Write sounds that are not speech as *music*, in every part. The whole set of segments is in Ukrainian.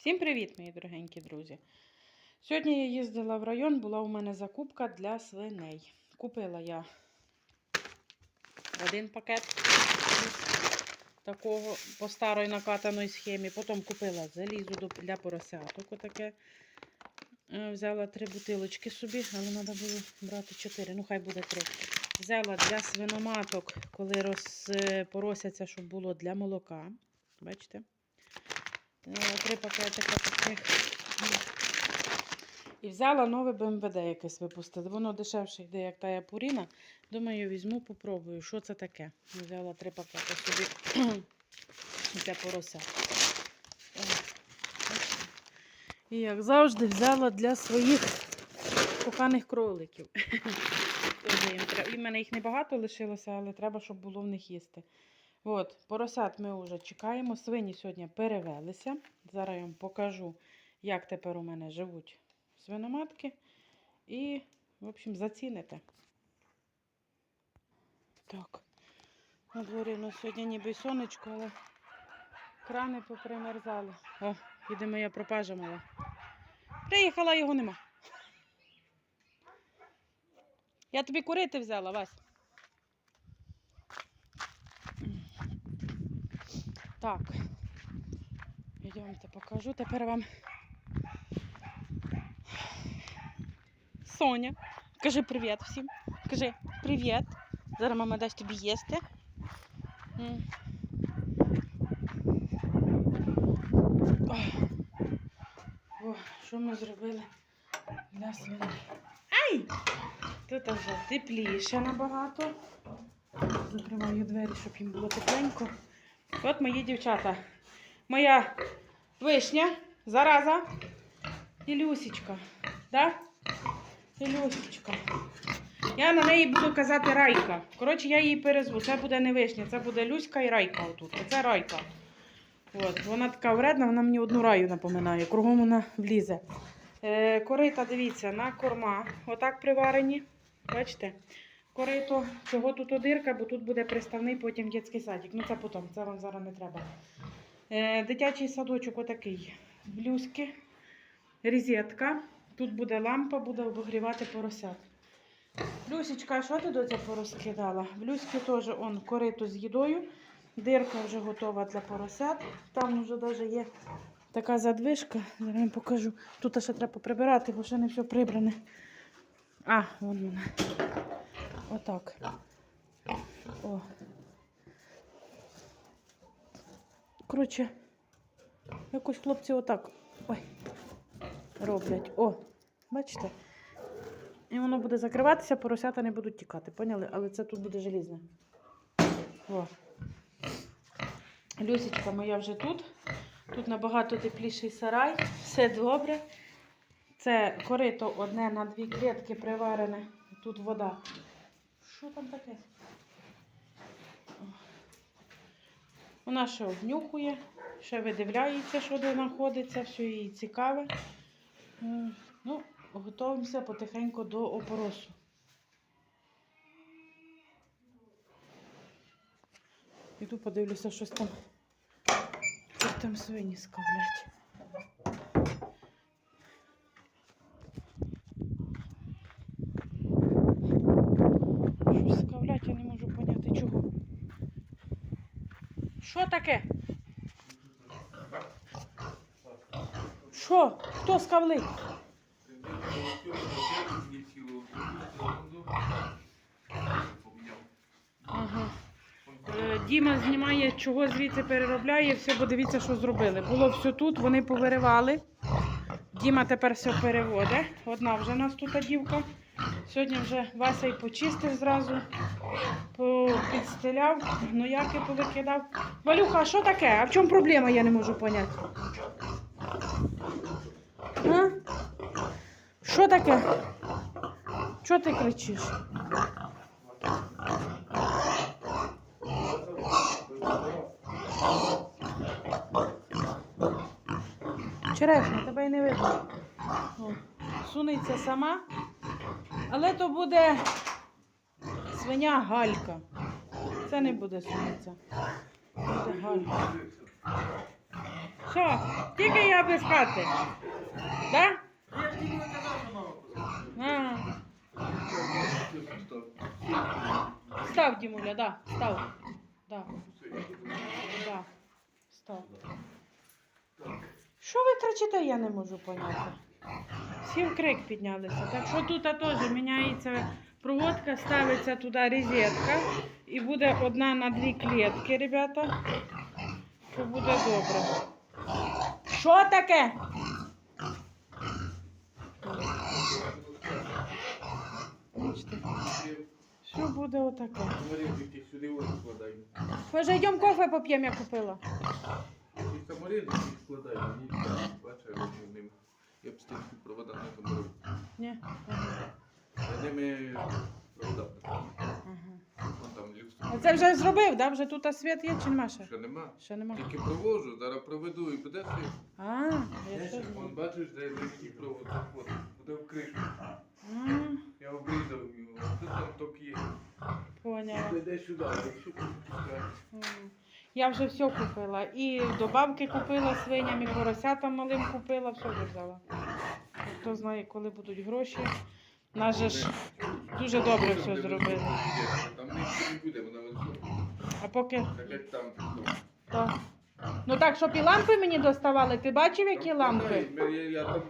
Всім привіт, мої дорогенькі друзі! Сьогодні я їздила в район, була у мене закупка для свиней. Купила я один пакет такого по старої накатаної схемі. Потім купила залізу для поросяток. Отаке. Е, Взяла три бутилочки собі, але треба було брати чотири. Ну, хай буде три. Взяла для свиноматок, коли розпоросяться, щоб було для молока. Бачите? Е, Три пакетика таких. І взяла нове БМВД якесь випустили. Воно дешевше йде, як тая пуріна. Думаю, візьму, попробую, що це таке. Взяла три пакети собі *clears throat* для порося. І як завжди, взяла для своїх коханих кроликів. *laughs* І в мене їх небагато лишилося, але треба, щоб було в них їсти. От, поросят ми вже чекаємо. Свині сьогодні перевелися. Зараз я вам покажу, як тепер у мене живуть свиноматки. І, в общем, заціните. Так. На дворі у сьогодні ніби сонечко, але крани попримерзали. О, іде моя пропажа мала. Приїхала, його нема. Я тобі курити взяла, Вась. Так. Йдемте покажу. Тепер вам Соня. Кажи привіт всім. Кажи привіт. Зараз мама дасть тобі їсти. О, що ми зробили для свиней? Ай! Тут вже тепліше набагато. Закриваю двері, щоб їм було тепленько. От мої дівчата. Моя вишня, зараза. І Люсічка. Да? І Люсічка. Я на неї буду казати райка. Коротше, я її перезву. Це буде не вишня, це буде Люська і райка отут. Оце райка. От, вона така вредна, вона мені одну раю напоминає. Кругом вона влізе. Е, корита, дивіться, на корма. Отак приварені. Бачите? Корито, чого тут одирка, бо тут буде приставний потім дитячий садик. Ну це потім, це вам зараз не треба. Е, дитячий садочок отакий. Блюзки, розетка. Тут буде лампа, буде обогрівати поросят. Люсічка, а що ти до цього порозкидала? В Люськи теж он корито з їдою. Дирка вже готова для поросят. Там вже навіть є така задвижка. Зараз вам покажу. Тут ще треба прибирати, бо ще не все прибране. А, вон вона. Отак. О. Коротше, якось хлопці отак ой, роблять. О, бачите? І воно буде закриватися, поросята не будуть тікати, поняли? Але це тут буде желізне. О. Люсічка моя вже тут. Тут набагато тепліший сарай. Все добре. Це корито одне на дві клітки приварене. Тут вода. Що там таке? Вона ще обнюхує, ще видивляється, що де знаходиться, все їй цікаве. Ну, готуємося потихеньку до опоросу. Іду подивлюся, щось там. Щось там свині скавлять. Щось скавлять, я не можу поняти чого. Що таке? Що? Хто скавлить? Ага. Е, Діма знімає, чого звідси переробляє, все, бо дивіться, що зробили. Було все тут, вони повиривали. Діма тепер все переводить. Одна вже у нас тут дівка. Сьогодні вже Вася і почистив зразу, підстеляв, гнояки повикидав. Валюха, а що таке? А в чому проблема, я не можу поняти. Що таке? Чого ти кричиш? Черешня, тебе й не видно. О, сунеться сама, але то буде свиня галька. Це не буде сунеться. Буде галька. Що? Тільки я без хати. Да? Я ж тобі казав, що мама став, Дімуля, да, став. Да, да, став. Що ви кричите, я не можу поняти. Всі в крик піднялися. Так що тут теж міняється проводка, ставиться туди розетка і буде одна на дві клітки, ребята. Що буде добре. Що таке? Що буде отаке? Може, йдемо кофе поп'ємо, я купила. І саморідники складай, мені бачиш, я ним. Я б стільки провода не заморив. Ні? Я ними провода. Вон там люстра. А це вже зробив, да? Вже тут світ є чи нема ще? Ще нема. Ще нема. Тільки провожу, зараз проведу і буде світ. А, я ще Вон бачиш, де який провод буде в кришу. А, Я обрізав його. Тут там ток є. Поняла. Йде сюди, якщо. Я вже все купила. І добавки купила свиням, і поросятам малим купила, все вже взяла. Хто знає, коли будуть гроші. Нас же ж дуже добре все зробили. Там не буде, вона. А поки. Так як там. Так. Ну так, щоб і лампи мені доставали, ти бачив, які лампи? Я там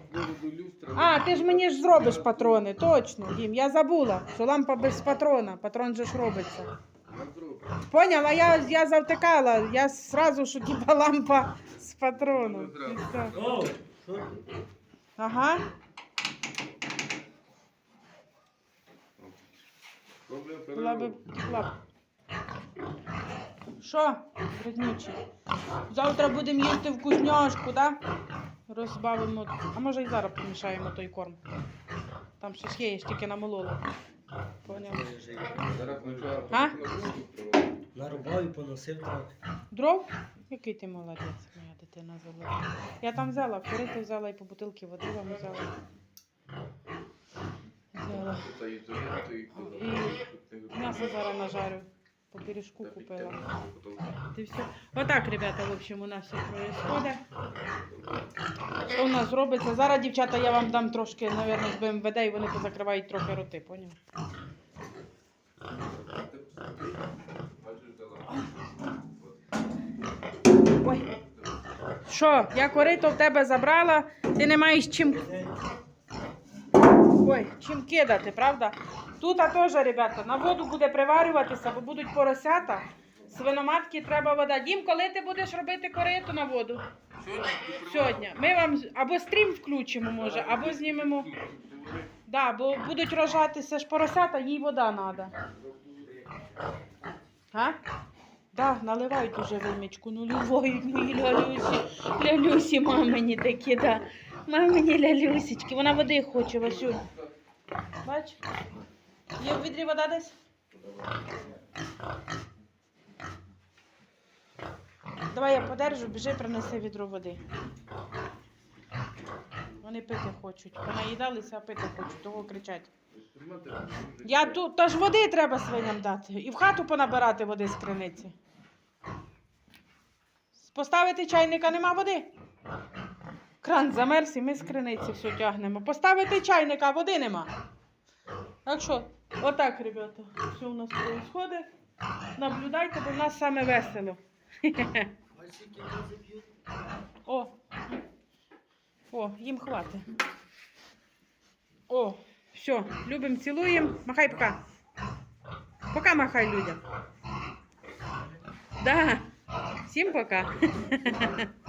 люстра. А, ти ж мені ж зробиш патрони, точно, Дім. Я забула, що лампа без патрона. Патрон же ж робиться. Поняла, я, я завтикала. Я сразу, що типа лампа з патроном. Ага. Що, роднючі? Завтра будемо їсти вкусняшку, да? Розбавимо. А може і зараз помішаємо той корм. Там ж є, я ж тільки намолола. Поняв. А? Нарубав і поносив трохи. Дров? Який ти молодець, моя дитина золота. Я там взяла, курити взяла і по бутилки води вам взяла. Взяла. І М'ясо зараз нажарю. По пиріжку купила. Ти все. Отак, ребята, в общем, у нас все происходит. Що у нас робиться? Зараз, дівчата, я вам дам трошки, мабуть, з БМВД, і вони позакривають трохи роти, поняв? Ой. Що, я корито в тебе забрала, ти не маєш чим. Ой, чим кидати, правда? Тут теж, ребята, на воду буде приварюватися, бо будуть поросята. Свиноматки треба вода. Дім, коли ти будеш робити корито на воду? Сьогодні. Ми вам або стрім включимо, може, або знімемо. Да, бо будуть рожатися ж поросята, їй вода треба. А? Да, наливають уже вимічку, ну любові мої лялюсі, лялюсі мамині такі, да. Мамині лялюсічки, вона води хоче, Васюнь. Бач? Є в відрі вода десь? Давай я подержу, біжи, принеси відро води. Вони пити хочуть. Понаїдалися, а пити хочуть, того кричать. Я тут, та ж води треба свиням дати. І в хату понабирати води з криниці. Поставити чайника нема води. Кран замерз і ми з криниці все тягнемо. Поставити чайника, а води нема. Так що, отак, ребята, все у нас відбувається. Наблюдайте, бо в нас саме весело. *laughs* О. О, їм хватить. О, все, любим, цілуємо. Махай пока. Пока махай людям. Да. Всім пока. *laughs*